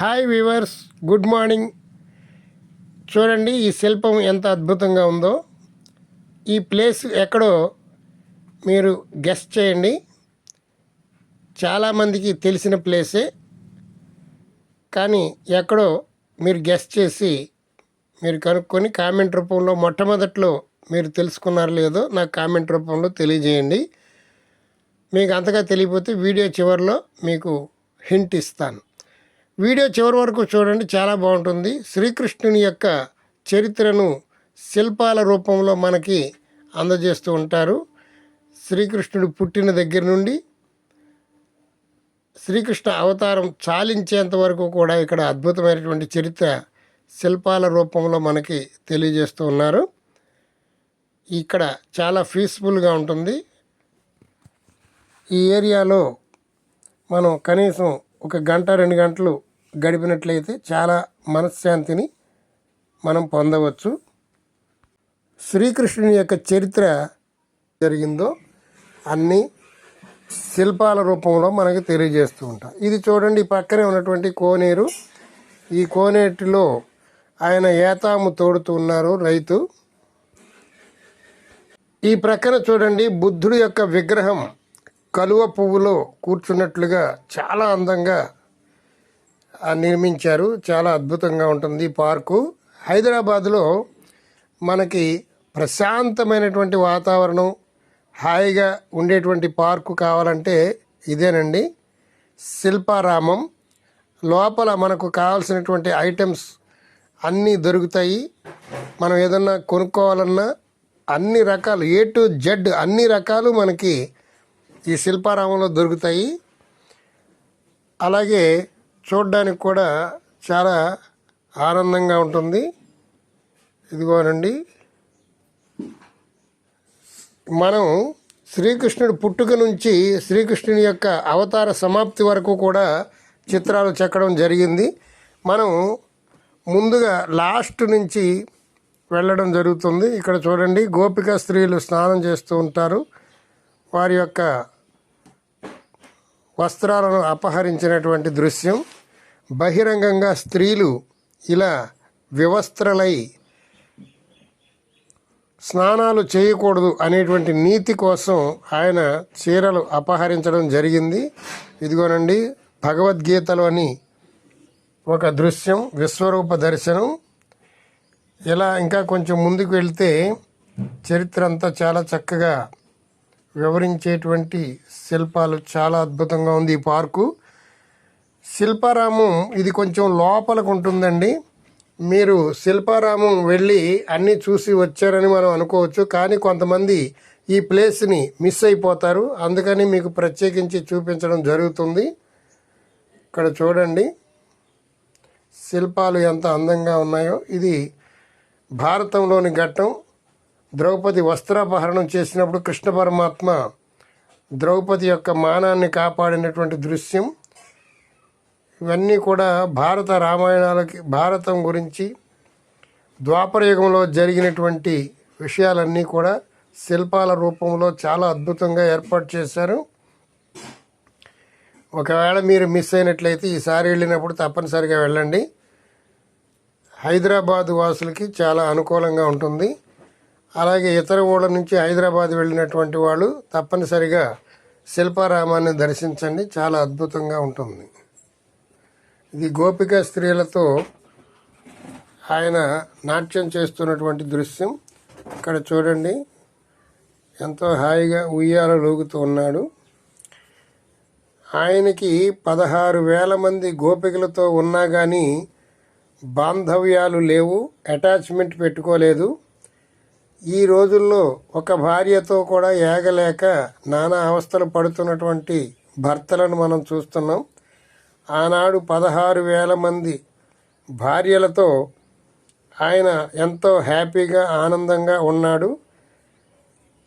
Hi weavers good morning చూడండి ఈ శిల్పం ఎంత అద్భుతంగా ఉందో. ఈ ప్లేస్ ఎక్కడో మీరు గెస్ట్ చేయండి. చాలామందికి తెలిసిన ప్లేసే. కానీ ఎక్కడో మీరు గెస్ట్ చేసి మీరు కనుక్కొని కామెంట్ రూపంలో మొట్టమొదట్లో మీరు తెలుసుకున్నారో లేదో నాకు కామెంట్ రూపంలో తెలియజేయండి. మీకు అంతగా తెలియకపోతే వీడియో చివరిలో మీకు హింట్ ఇస్తాను. వీడియో చివరి వరకు చూడండి చాలా బాగుంటుంది. శ్రీకృష్ణుని యొక్క చరిత్రను శిల్పాల రూపంలో మనకి అందజేస్తూ ఉంటారు. శ్రీకృష్ణుడు పుట్టిన దగ్గర నుండి శ్రీకృష్ణ అవతారం చాలించేంత వరకు కూడా ఇక్కడ అద్భుతమైనటువంటి చరిత్ర శిల్పాల రూపంలో మనకి తెలియజేస్తూ ఉన్నారు. ఇక్కడ చాలా పీస్ఫుల్గా ఉంటుంది. ఈ ఏరియాలో మనం కనీసం ఒక గంట రెండు గంటలు గడిపినట్లయితే చాలా మనశ్శాంతిని మనం పొందవచ్చు. శ్రీకృష్ణుని యొక్క చరిత్ర జరిగిందో అన్నీ శిల్పాల రూపంలో మనకి తెలియజేస్తూ ఉంటాం. ఇది చూడండి పక్కనే ఉన్నటువంటి కోనేరు. ఈ కోనేటిలో ఆయన ఏతాము తోడుతూ ఉన్నారు రైతు. ఈ ప్రక్కన చూడండి బుద్ధుడి యొక్క విగ్రహం కలువ పువ్వులో కూర్చున్నట్లుగా చాలా అందంగా నిర్మించారు. చాలా అద్భుతంగా ఉంటుంది ఈ పార్కు. హైదరాబాద్లో మనకి ప్రశాంతమైనటువంటి వాతావరణం హాయిగా ఉండేటువంటి పార్కు కావాలంటే ఇదేనండి. శిల్పారామం. లోపల మనకు కావాల్సినటువంటి ఐటమ్స్ అన్నీ దొరుకుతాయి. మనం ఏదన్నా కొనుక్కోవాలన్నా అన్ని రకాలు ఏ టు జెడ్ అన్ని రకాలు మనకి ఈ శిల్పారామంలో దొరుకుతాయి. అలాగే చూడడానికి కూడా చాలా ఆనందంగా ఉంటుంది. ఇదిగోనండి మనం శ్రీకృష్ణుడు పుట్టుక నుంచి శ్రీకృష్ణుని యొక్క అవతార సమాప్తి వరకు కూడా చిత్రాలు చెక్కడం జరిగింది. మనం ముందుగా లాస్ట్ నుంచి వెళ్ళడం జరుగుతుంది. ఇక్కడ చూడండి గోపిక స్త్రీలు స్నానం చేస్తూ ఉంటారు. వారి యొక్క వస్త్రాలను అపహరించినటువంటి దృశ్యం. బహిరంగంగా స్త్రీలు ఇలా వివస్త్రలై స్నానాలు చేయకూడదు అనేటువంటి నీతి కోసం ఆయన చీరలు అపహరించడం జరిగింది. ఇదిగోనండి భగవద్గీతలోని ఒక దృశ్యం విశ్వరూప దర్శనం. ఇలా ఇంకా కొంచెం ముందుకు వెళ్తే చరిత్ర అంతా చాలా చక్కగా వివరించేటువంటి శిల్పాలు చాలా అద్భుతంగా ఉంది ఈ పార్కు. శిల్పారామం ఇది కొంచెం లోపలకు ఉంటుందండి. మీరు శిల్పారామం వెళ్ళి అన్నీ చూసి వచ్చారని మనం అనుకోవచ్చు. కానీ కొంతమంది ఈ ప్లేస్ని మిస్ అయిపోతారు. అందుకని మీకు ప్రత్యేకించి చూపించడం జరుగుతుంది. ఇక్కడ చూడండి. శిల్పాలు ఎంత అందంగా ఉన్నాయో. ఇది భారతంలోని ఘట్టం. ద్రౌపది వస్త్రాపహరణం చేసినప్పుడు కృష్ణ పరమాత్మ ద్రౌపది యొక్క మానాన్ని కాపాడినటువంటి దృశ్యం. ఇవన్నీ కూడా భారత రామాయణాలకి భారతం గురించి ద్వాపరయుగంలో జరిగినటువంటి విషయాలన్నీ కూడా శిల్పాల రూపంలో చాలా అద్భుతంగా ఏర్పాటు చేశారు. ఒకవేళ మీరు మిస్ అయినట్లయితే ఈసారి వెళ్ళినప్పుడు తప్పనిసరిగా వెళ్ళండి. హైదరాబాద్ వాసులకి చాలా అనుకూలంగా ఉంటుంది. అలాగే ఇతర ఊళ్ళ నుంచి హైదరాబాద్ వెళ్ళినటువంటి వాళ్ళు తప్పనిసరిగా శిల్పారామాన్ని దర్శించండి. చాలా అద్భుతంగా ఉంటుంది. ఇది గోపిక స్త్రీలతో ఆయన నాట్యం చేస్తున్నటువంటి దృశ్యం. ఇక్కడ చూడండి. ఎంతో హాయిగా ఉయ్యాల లోగుతూ ఉన్నాడు. ఆయనకి పదహారు వేల మంది గోపికలతో ఉన్నా కానీ బాంధవ్యాలు లేవు అటాచ్మెంట్ పెట్టుకోలేదు. ఈ రోజుల్లో ఒక భార్యతో కూడా ఏగలేక నానా అవస్థలు పడుతున్నటువంటి భర్తలను మనం చూస్తున్నాం. ఆనాడు పదహారు వేల మంది భార్యలతో ఆయన ఎంతో హ్యాపీగా ఆనందంగా ఉన్నాడు.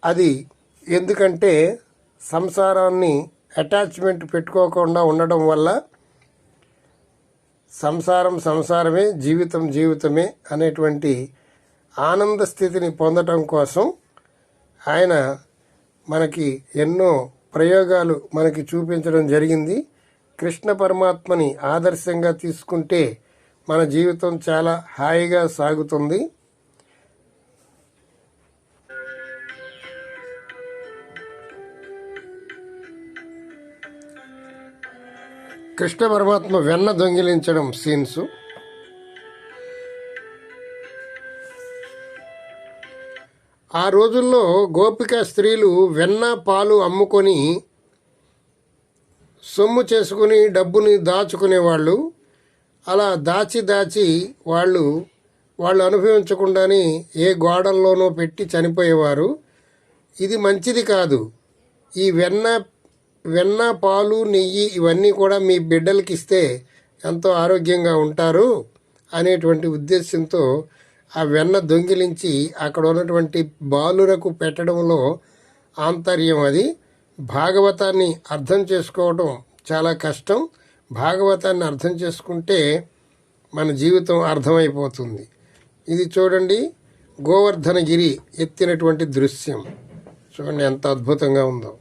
అది ఎందుకంటే సంసారాన్ని అటాచ్మెంట్ పెట్టుకోకుండా ఉండడం వల్ల సంసారం సంసారమే జీవితం జీవితమే అనేటువంటి ఆనంద స్థితిని పొందటం కోసం ఆయన మనకి ఎన్నో ప్రయోగాలు మనకి చూపించడం జరిగింది. కృష్ణ పరమాత్మని ఆదర్శంగా తీసుకుంటే మన జీవితం చాలా హాయిగా సాగుతుంది. కృష్ణ పరమాత్మ వెన్న దొంగిలించడం సీన్స్. ఆ రోజుల్లో గోపిక స్త్రీలు వెన్న పాలు అమ్ముకొని సొమ్ము చేసుకుని డబ్బుని దాచుకునేవాళ్ళు అలా దాచి దాచి వాళ్ళు వాళ్ళు అనుభవించకుండానే ఏ గోడల్లోనో పెట్టి చనిపోయేవారు. ఇది మంచిది కాదు. ఈ వెన్న వెన్న పాలు నెయ్యి ఇవన్నీ కూడా మీ బిడ్డలకి ఇస్తే ఎంతో ఆరోగ్యంగా ఉంటారు అనేటువంటి ఉద్దేశంతో ఆ వెన్న దొంగిలించి అక్కడ ఉన్నటువంటి బాలురకు పెట్టడంలో ఆంతర్యం అది. భాగవతాన్ని అర్థం చేసుకోవడం చాలా కష్టం. భాగవతాన్ని అర్థం చేసుకుంటే మన జీవితం అర్థమైపోతుంది. ఇది చూడండి గోవర్ధనగిరి ఎత్తినటువంటి దృశ్యం. చూడండి ఎంత అద్భుతంగా ఉందో.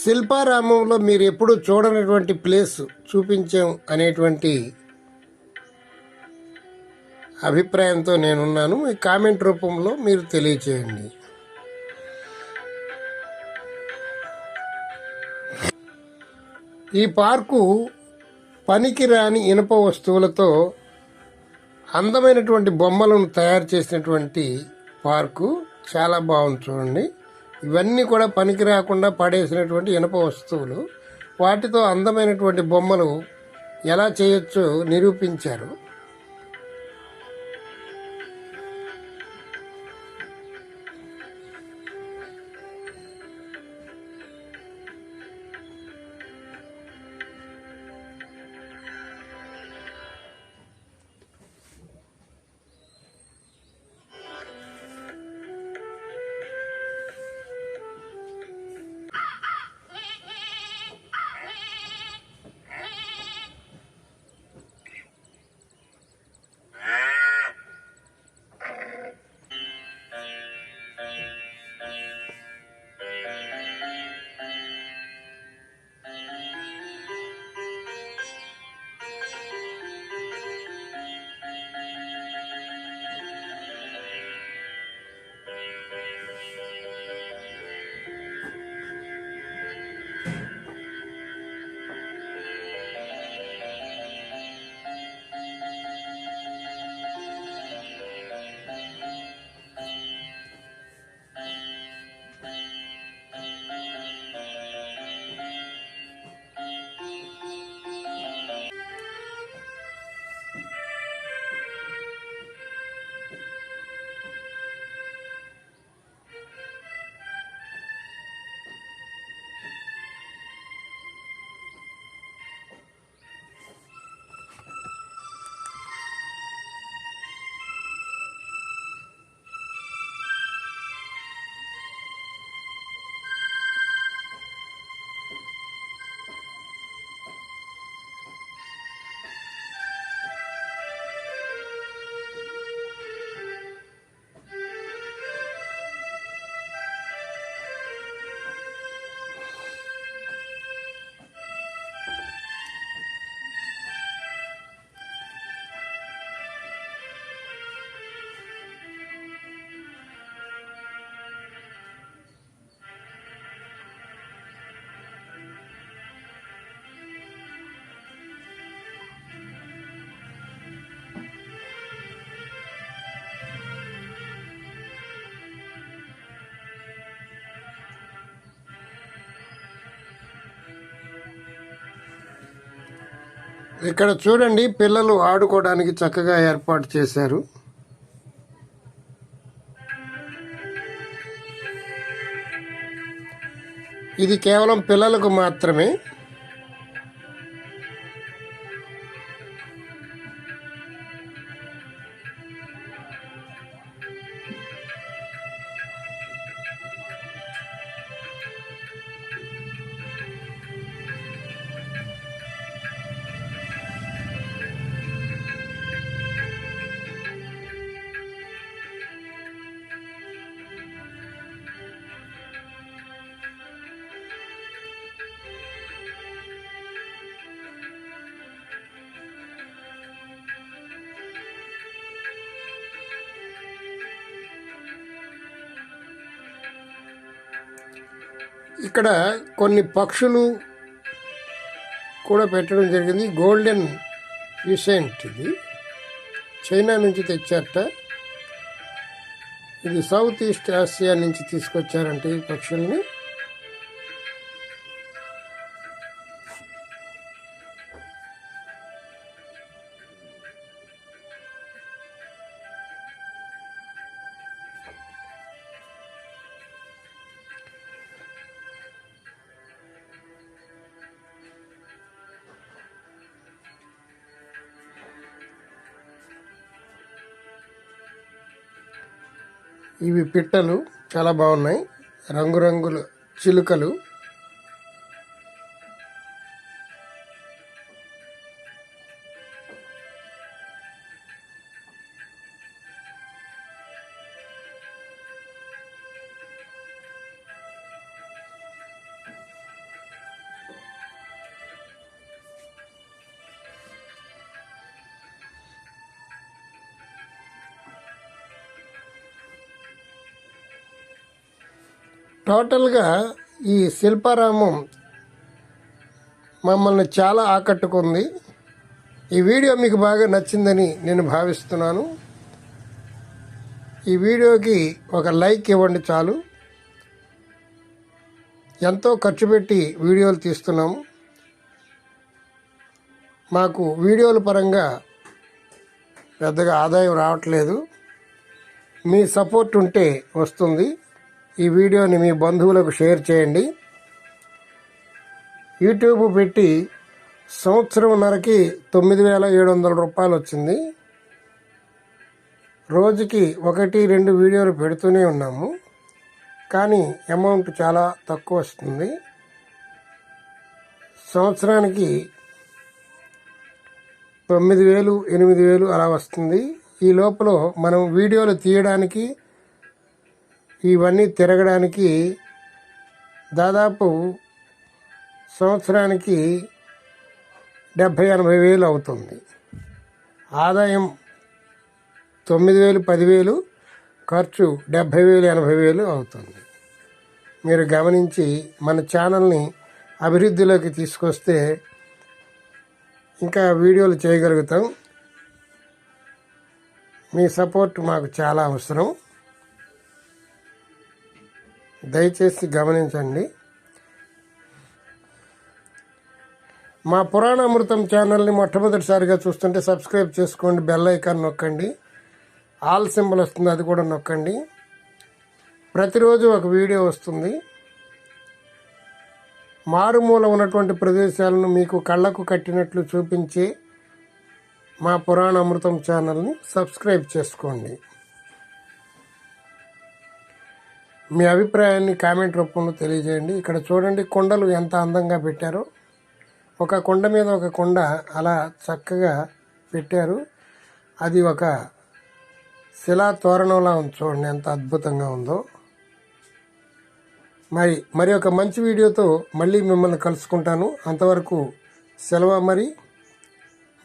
శిల్పారామంలో మీరు ఎప్పుడు చూడనటువంటి ప్లేస్ చూపించాం అనేటువంటి అభిప్రాయంతో నేనున్నాను. ఈ కామెంట్ రూపంలో మీరు తెలియచేయండి. ఈ పార్కు పనికిరాని ఇనుప వస్తువులతో అందమైనటువంటి బొమ్మలను తయారు చేసినటువంటి పార్కు. చాలా బాగుంది చూడండి. ఇవన్నీ కూడా పనికి రాకుండా పడేసినటువంటి ఇనప వస్తువులు వాటితో అందమైనటువంటి బొమ్మలు ఎలా చేయొచ్చో నిరూపించారు. ఇక్కడ చూడండి పిల్లలు ఆడుకోవడానికి చక్కగా ఏర్పాటు చేశారు. ఇది కేవలం పిల్లలకు మాత్రమే. ఇక్కడ కొన్ని పక్షులు కూడా పెట్టడం జరిగింది. గోల్డెన్ యూసెంట్ ఇది. చైనా నుంచి తెచ్చారట. ఇది సౌత్ ఈస్ట్ ఆసియా నుంచి తీసుకొచ్చారంటే ఈ పక్షుల్ని. ఇవి పిట్టలు చాలా బాగున్నాయి. రంగురంగుల చిలుకలు. టోటల్గా ఈ శిల్పారామం మమ్మల్ని చాలా ఆకట్టుకుంది. ఈ వీడియో మీకు బాగా నచ్చిందని నేను భావిస్తున్నాను. ఈ వీడియోకి ఒక లైక్ ఇవ్వండి చాలు. ఎంతో ఖర్చు పెట్టి వీడియోలు తీస్తున్నాము. మాకు వీడియోల పరంగా పెద్దగా ఆదాయం రావట్లేదు. మీ సపోర్ట్ ఉంటే వస్తుంది. ఈ వీడియోని మీ బంధువులకు షేర్ చేయండి. యూట్యూబ్ పెట్టి సంవత్సరంన్నరకి తొమ్మిది వేల ఏడు వందల రూపాయలు వచ్చింది. రోజుకి ఒకటి రెండు వీడియోలు పెడుతూనే ఉన్నాము. కానీ అమౌంట్ చాలా తక్కువ వస్తుంది. సంవత్సరానికి తొమ్మిది వేలు ఎనిమిది వేలు అలా వస్తుంది. ఈ లోపల మనం వీడియోలు తీయడానికి ఇవన్నీ తిరగడానికి దాదాపు సంవత్సరానికి డెబ్భై ఎనభై వేలు అవుతుంది. ఆదాయం తొమ్మిది వేలు పదివేలు ఖర్చు డెబ్భై వేలు ఎనభై వేలు అవుతుంది. మీరు గమనించి మన ఛానల్ని అభివృద్ధిలోకి తీసుకొస్తే ఇంకా వీడియోలు చేయగలుగుతాం. మీ సపోర్ట్ మాకు చాలా అవసరం. దయచేసి గమనించండి. మా పురాణ అమృతం ఛానల్ని మొట్టమొదటిసారిగా చూస్తుంటే సబ్స్క్రైబ్ చేసుకోండి బెల్ ఐకాన్ నొక్కండి. ఆల్ సింబల్ వస్తుంది అది కూడా నొక్కండి. ప్రతిరోజు ఒక వీడియో వస్తుంది. మారుమూల ఉన్నటువంటి ప్రదేశాలను మీకు కళ్ళకు కట్టినట్లు చూపించే మా పురాణ అమృతం ఛానల్ని సబ్స్క్రైబ్ చేసుకోండి. మీ అభిప్రాయాన్ని కామెంట్ రూపంలో తెలియజేయండి. ఇక్కడ చూడండి కొండలు ఎంత అందంగా పెట్టారో. ఒక కొండ మీద ఒక కొండ అలా చక్కగా పెట్టారు. అది ఒక శిలా తోరణంలా ఉంది చూడండి ఎంత అద్భుతంగా ఉందో. మరి మరి ఒక మంచి వీడియోతో మళ్ళీ మిమ్మల్ని కలుసుకుంటాను. అంతవరకు సెలవు మరి.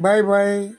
Bye bye.